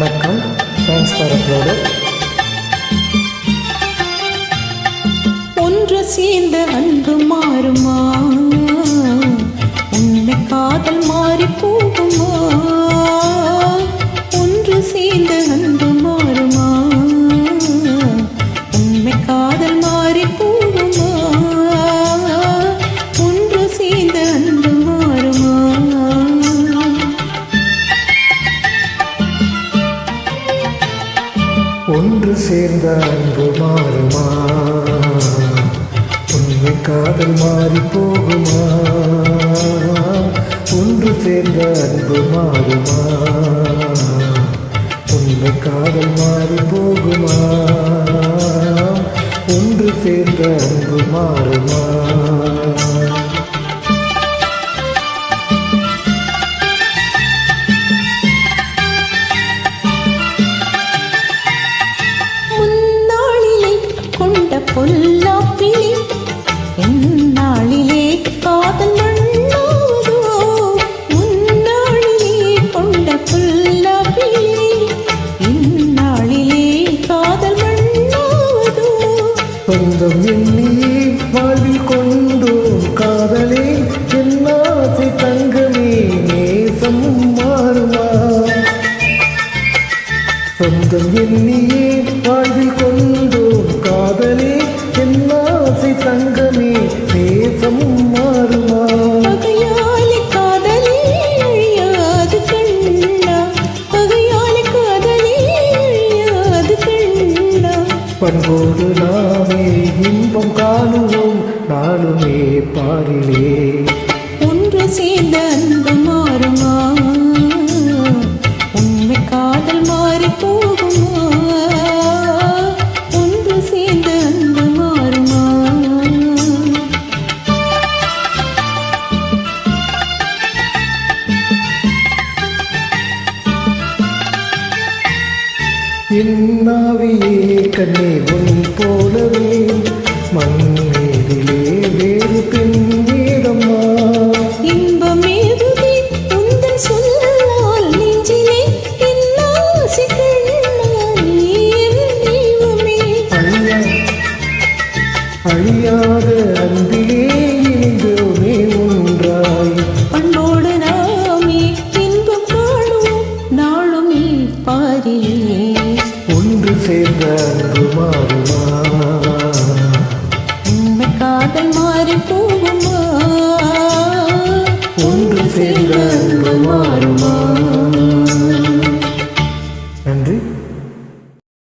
வணக்கம். Thanks for upload ஒன்று சேர்ந்த அன்பு மாறுமா? சேர்ந்த அன்பு மாறுமா? உண்மை காதல் மாறி போகுமா? ஒன்று சேர்ந்த அன்பு மாறுமா? உண்மை காதல் மாறி போகுமா? ஒன்று சேர்ந்த அன்பு மாறுமா? எந்நாளிலே காதல் மண்ணாவதோ முன்னாளிலே கொண்ட பொல்லாப்பிலே. இந்நாளிலே காதல் மண்ணாவதோ சொந்தம் எண்ணி வாழ்வில் கொண்டோம் காதலே என்னாசை தங்கமே நேசம் மாறுமா. சொந்தம் எண்ணியே வாழ்வில் கொண்டோம் காதலே என்னாசை தங்கமே பண்போடு நாமே இன்பம் காணுவோம் நானுமே பாரிலே. ஒன்று சேர்ந்த அன்பு மாறுமா? உண்மை காதல் மாறிப்போ என்னாவியே கண்ணே உன் போலவே. மண்ணேதிலே வேறு பெண்ணேதம்மா இன்பமேதுதே உந்தன் சொல்லால் நெஞ்சிலே அழியாத அன்பிலே இணைந்தோமே ஒன்றாய். பண்போடு நாமே இன்பம் காணுவோம் நாளுமே ஒன்று சேர்ந்த அன்பு மாறுமா உண்மை காதல் மாறி போகுமா? ஒன்று சேர்ந்த